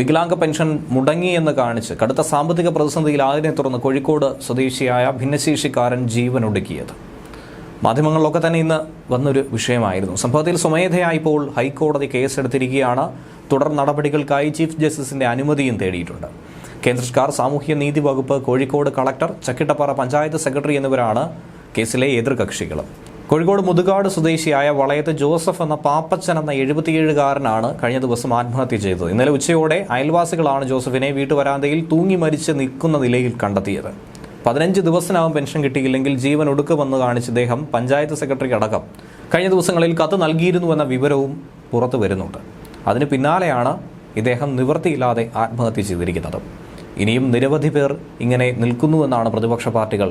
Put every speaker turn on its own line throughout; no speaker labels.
വികലാംഗ pension മുടങ്ങി എന്ന് കാണിച്ച് കടുത്ത സാമ്പത്തിക പ്രതിസന്ധിയിൽ ആയതിനെ തുടർന്ന് കോഴിക്കോട് സ്വദേശിയായ ഭിന്നശേഷിക്കാരൻ ജീവനൊടുക്കിയത് മാധ്യമങ്ങളിലൊക്കെ തന്നെ ഇന്ന് വന്നൊരു വിഷയമായിരുന്നു. സംഭവത്തിൽ സ്വമേധയായി ഇപ്പോൾ ഹൈക്കോടതി കേസെടുത്തിരിക്കുകയാണ്. തുടർ നടപടികൾക്കായി ചീഫ് ജസ്റ്റിസിന്റെ അനുമതിയും തേടിയിട്ടുണ്ട്. കേന്ദ്ര സർക്കാർ സാമൂഹ്യ നീതി വകുപ്പ് കോഴിക്കോട് കളക്ടർ ചക്കിട്ടപ്പാറ പഞ്ചായത്ത് സെക്രട്ടറി എന്നിവരാണ് കേസിലെ എതിർകക്ഷികൾ കോഴിക്കോട് മുതുകാട് സ്വദേശിയായ വളയത്ത് ജോസഫ് എന്ന പാപ്പച്ചൻ എന്ന എഴുപത്തിയേഴുകാരനാണ് കഴിഞ്ഞ ദിവസം ആത്മഹത്യ ചെയ്തത്. ഇന്നലെ ഉച്ചയോടെ അയൽവാസികളാണ് ജോസഫിനെ വീട്ടുവരാന്തയിൽ തൂങ്ങി മരിച്ച് നിൽക്കുന്ന നിലയിൽ കണ്ടെത്തിയത്. പതിനഞ്ച് ദിവസത്തിനകം പെൻഷൻ കിട്ടിയില്ലെങ്കിൽ ജീവൻ ഒടുക്കുമെന്ന് കാണിച്ച് ഇദ്ദേഹം പഞ്ചായത്ത് സെക്രട്ടറി അടക്കം കഴിഞ്ഞ ദിവസങ്ങളിൽ കത്ത് നൽകിയിരുന്നുവെന്ന വിവരവും പുറത്തു വരുന്നുണ്ട്. അതിന് പിന്നാലെയാണ് ഇദ്ദേഹം നിവൃത്തിയില്ലാതെ ആത്മഹത്യ ചെയ്തിരിക്കുന്നത്. ഇനിയും നിരവധി പേർ ഇങ്ങനെ നിൽക്കുന്നുവെന്നാണ് പ്രതിപക്ഷ പാർട്ടികൾ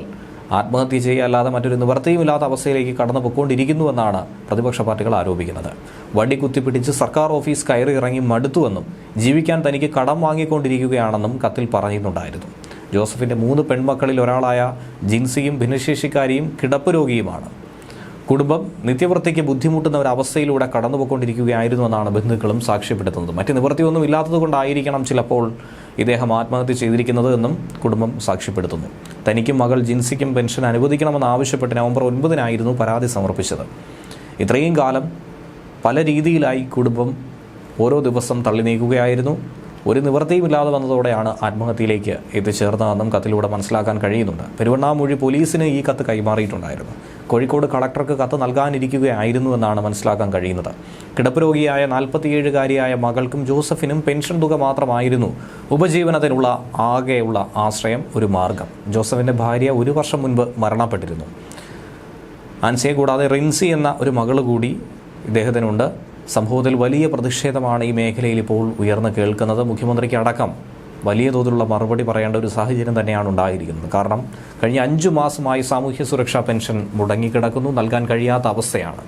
ആത്മഹത്യ ചെയ്യാല്ലാതെ മറ്റൊരു നിവൃത്തിയുമില്ലാത്ത അവസ്ഥയിലേക്ക് കടന്നു പൊയ്ക്കൊണ്ടിരിക്കുന്നുവെന്നാണ് പ്രതിപക്ഷ പാർട്ടികൾ ആരോപിക്കുന്നത്. വണ്ടി കുത്തിപ്പിടിച്ച് സർക്കാർ ഓഫീസ് കയറി ഇറങ്ങി മടുത്തുവെന്നും ജീവിക്കാൻ തനിക്ക് കടം വാങ്ങിക്കൊണ്ടിരിക്കുകയാണെന്നും കത്തിൽ പറയുന്നുണ്ടായിരുന്നു ജോസഫിന്റെ മൂന്ന് പെൺമക്കളിൽ ഒരാളായ ജിൻസിയും ഭിന്നശേഷിക്കാരിയും കിടപ്പ് രോഗിയുമാണ്. കുടുംബം നിത്യവൃത്തിക്ക് ബുദ്ധിമുട്ടുന്ന ഒരു അവസ്ഥയിലൂടെ കടന്നുപോയിക്കൊണ്ടിരിക്കുകയായിരുന്നു എന്നാണ് ബന്ധുക്കളും സാക്ഷ്യപ്പെടുത്തുന്നത്. മറ്റ് നിവൃത്തിയൊന്നും ഇല്ലാത്തതുകൊണ്ടായിരിക്കണം ചിലപ്പോൾ ഇദ്ദേഹം ആത്മഹത്യ ചെയ്തിരിക്കുന്നത് എന്നും കുടുംബം സാക്ഷ്യപ്പെടുത്തുന്നു. തനിക്കും മകൾ ജിൻസിക്കും പെൻഷൻ അനുവദിക്കണമെന്ന് ആവശ്യപ്പെട്ട് നവംബർ ഒൻപതിനായിരുന്നു പരാതി സമർപ്പിച്ചത്. ഇത്രയും കാലം പല രീതിയിലായി കുടുംബം ഓരോ ദിവസം തള്ളി നീക്കുകയായിരുന്നു. ഒരു നിവൃത്തിയുമില്ലാതെ വന്നതോടെയാണ് ആത്മഹത്യയിലേക്ക് എത്തിച്ചേർന്നതെന്നും കത്തിലൂടെ മനസ്സിലാക്കാൻ കഴിയുന്നുണ്ട്. പെരുവണ്ണാമൂഴി പോലീസിന് ഈ കത്ത് കൈമാറിയിട്ടുണ്ടായിരുന്നു. കോഴിക്കോട് കളക്ടർക്ക് കത്ത് നൽകാനിരിക്കുകയായിരുന്നുവെന്നാണ് മനസ്സിലാക്കാൻ കഴിയുന്നത്. കിടപ്പ് രോഗിയായ നാൽപ്പത്തിയേഴുകാരിയായ മകൾക്കും ജോസഫിനും പെൻഷൻ തുക മാത്രമായിരുന്നു ഉപജീവനത്തിനുള്ള ആകെയുള്ള ആശ്രയം ഒരു മാർഗം. ജോസഫിന്റെ ഭാര്യ ഒരു വർഷം മുൻപ് മരണപ്പെട്ടിരുന്നു. ആൻസിയെ കൂടാതെ റിൻസി എന്ന ഒരു മകൾ കൂടി ഇദ്ദേഹത്തിനുണ്ട്. സംഭവത്തിൽ വലിയ പ്രതിഷേധമാണ് ഈ മേഖലയിൽ ഇപ്പോൾ ഉയർന്നു കേൾക്കുന്നത്. മുഖ്യമന്ത്രിക്ക് അടക്കം വലിയ തോതിലുള്ള മറുപടി പറയേണ്ട ഒരു സാഹചര്യം തന്നെയാണ് ഉണ്ടായിരിക്കുന്നത്. കാരണം കഴിഞ്ഞ അഞ്ചു മാസമായി സാമൂഹ്യ സുരക്ഷാ പെൻഷൻ മുടങ്ങിക്കിടക്കുന്നു. നൽകാൻ കഴിയാത്ത അവസ്ഥയാണ്.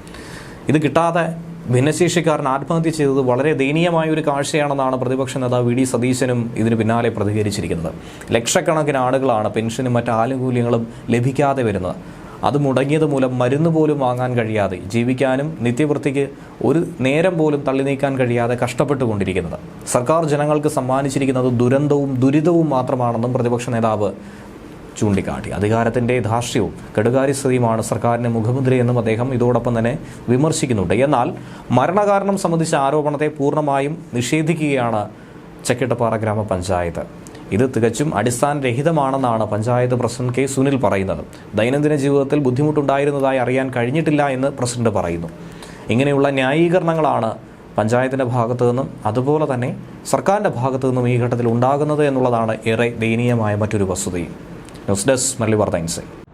ഇത് കിട്ടാതെ ഭിന്നശേഷിക്കാരൻ ആത്മഹത്യ ചെയ്തത് വളരെ ദയനീയമായ ഒരു കാഴ്ചയാണെന്നാണ് പ്രതിപക്ഷ നേതാവ് വി ഡി സതീശനും ഇതിന് പിന്നാലെ പ്രതികരിച്ചിരിക്കുന്നത്. ലക്ഷക്കണക്കിന് ആളുകളാണ് പെൻഷനും മറ്റ് ആനുകൂല്യങ്ങളും ലഭിക്കാതെ വരുന്നത്. അത് മുടങ്ങിയത് മൂലം മരുന്ന് പോലും വാങ്ങാൻ കഴിയാതെ ജീവിക്കാനും നിത്യവൃത്തിക്ക് ഒരു നേരം പോലും തള്ളി നീക്കാൻ കഴിയാതെ കഷ്ടപ്പെട്ടുകൊണ്ടിരിക്കുന്നത്. സർക്കാർ ജനങ്ങൾക്ക് സമ്മാനിച്ചിരിക്കുന്നത് ദുരന്തവും ദുരിതവും മാത്രമാണെന്നും പ്രതിപക്ഷ നേതാവ് ചൂണ്ടിക്കാട്ടി. അധികാരത്തിന്റെ ധാർഷ്ട്യവും കെടുകാര്യസ്ഥതയുമാണ് സർക്കാരിന് മുഖമുദ്രയെന്നും അദ്ദേഹം ഇതോടൊപ്പം തന്നെ വിമർശിക്കുന്നുണ്ട്. എന്നാൽ മരണകാരണം സംബന്ധിച്ച ആരോപണത്തെ പൂർണമായും നിഷേധിക്കുകയാണ് ചക്കിട്ടപ്പാറ ഗ്രാമപഞ്ചായത്ത്. ഇത് തികച്ചും അടിസ്ഥാനരഹിതമാണെന്നാണ് പഞ്ചായത്ത് പ്രസിഡന്റ് കെ സുനിൽ പറയുന്നത്. ദൈനംദിന ജീവിതത്തിൽ ബുദ്ധിമുട്ടുണ്ടായിരുന്നതായി അറിയാൻ കഴിഞ്ഞിട്ടില്ല എന്ന് പ്രസിഡന്റ് പറയുന്നു. ഇങ്ങനെയുള്ള ന്യായീകരണങ്ങളാണ് പഞ്ചായത്തിന്റെ ഭാഗത്തു നിന്നും അതുപോലെ തന്നെ സർക്കാരിന്റെ ഭാഗത്തു നിന്നും ഈ ഘട്ടത്തിൽ ഉണ്ടാകുന്നത് എന്നുള്ളതാണ് ഏറെ ദയനീയമായ മറ്റൊരു വസ്തുതയും. ന്യൂസ് ഡെസ്ക് വാർത്ത ഇൻസൈറ്റ്